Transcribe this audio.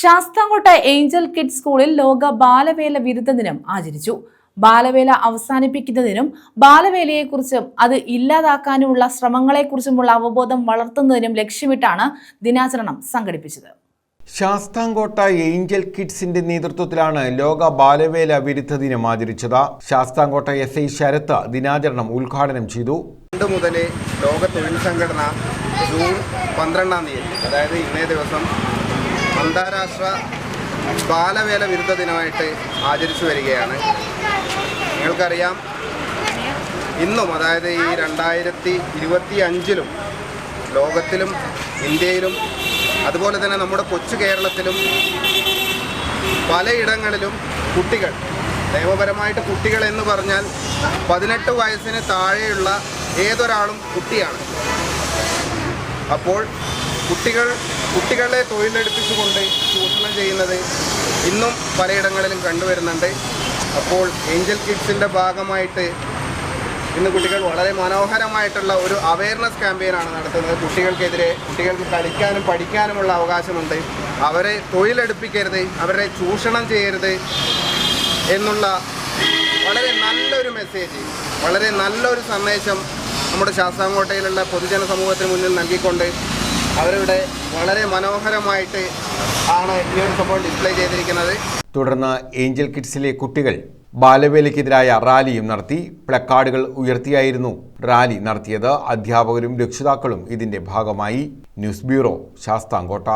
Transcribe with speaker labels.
Speaker 1: Sasthamkotta Angel kid സ്കൂളിൽ ലോക ബാലവേല വിരുദ്ധ ദിനം ആചരിച്ചു. ബാലവേല അവസാനിപ്പിക്കുന്നതിനും ബാലവേലയെക്കുറിച്ചും അത് ഇല്ലാതാക്കാനുമുള്ള ശ്രമങ്ങളെക്കുറിച്ചുമുള്ള അവബോധം വളർത്തുന്നതിനും ലക്ഷ്യമിട്ടാണ് ദിനാചരണം സംഘടിപ്പിച്ചത്.
Speaker 2: ശാസ്താംകോട്ട ഏഞ്ചൽ കിഡ്സിന്റെ നേതൃത്വത്തിലാണ് ലോക ബാലവേല വിരുദ്ധ ദിനം ആചരിച്ചത്. ശാസ്താംകോട്ട എസ് ഐ ശരത്ത് ദിനാചരണം ഉദ്ഘാടനം ചെയ്തു.
Speaker 3: രണ്ട് മുതൽ ലോക തൊഴിൽ സംഘടന ജൂൺ പന്ത്രണ്ടാം തീയതി അതായത് ഇന്നേ ദിവസം അന്താരാഷ്ട്ര ബാലവേല വിരുദ്ധ ദിനമായിട്ട് ആചരിച്ചു വരികയാണ്. നിങ്ങൾക്കറിയാം ഇന്നും അതായത് ഈ രണ്ടായിരത്തി ഇരുപത്തി അഞ്ചിലും ലോകത്തിലും ഇന്ത്യയിലും അതുപോലെ തന്നെ നമ്മുടെ കൊച്ചു കേരളത്തിലും പലയിടങ്ങളിലും കുട്ടികൾ നിയമപരമായിട്ട് കുട്ടികൾ എന്ന് പറഞ്ഞാൽ പതിനെട്ട് വയസ്സിന് താഴെയുള്ള ഏതൊരാളും കുട്ടിയാണ്. അപ്പോൾ കുട്ടികൾ കുട്ടികളെ തൊഴിലെടുപ്പിച്ചുകൊണ്ട് ചൂഷണം ചെയ്യുന്നത് ഇന്നും പലയിടങ്ങളിലും കണ്ടുവരുന്നുണ്ട്. അപ്പോൾ ഏഞ്ചൽ കിഡ്സിന്റെ ഭാഗമായിട്ട് ഇന്ന് കുട്ടികൾ വളരെ മനോഹരമായിട്ടുള്ള ഒരു അവയർനെസ് ക്യാമ്പയിനാണ് നടത്തുന്നത്. കുട്ടികൾക്കെതിരെ കുട്ടികൾക്ക് കളിക്കാനും പഠിക്കാനുമുള്ള അവകാശമുണ്ട്. അവരെ തൊഴിലെടുപ്പിക്കരുത് അവരെ ചൂഷണം ചെയ്യരുത് എന്നുള്ള വളരെ നല്ലൊരു മെസ്സേജ് വളരെ നല്ലൊരു സന്ദേശം നമ്മുടെ ശാസ്താംകോട്ടയിലുള്ള പൊതുജന സമൂഹത്തിന് മുന്നിൽ നൽകിക്കൊണ്ട് അവരുടെ വളരെ മനോഹരമായിട്ട് ആണ് ഈ ഒരു സംഭവം ഡിസ്പ്ലേ ചെയ്തിരിക്കുന്നത്.
Speaker 2: തുടർന്ന് ഏഞ്ചൽ കിഡ്സിലെ കുട്ടികൾ ബാലവേലയ്ക്കെതിരായ റാലിയും നടത്തി പ്ലക്കാർഡുകൾ ഉയർത്തിയായിരുന്നു റാലി നടത്തിയത്. അധ്യാപകരും രക്ഷിതാക്കളും ഇതിന്റെ ഭാഗമായി. News bureau Sasthamkotta.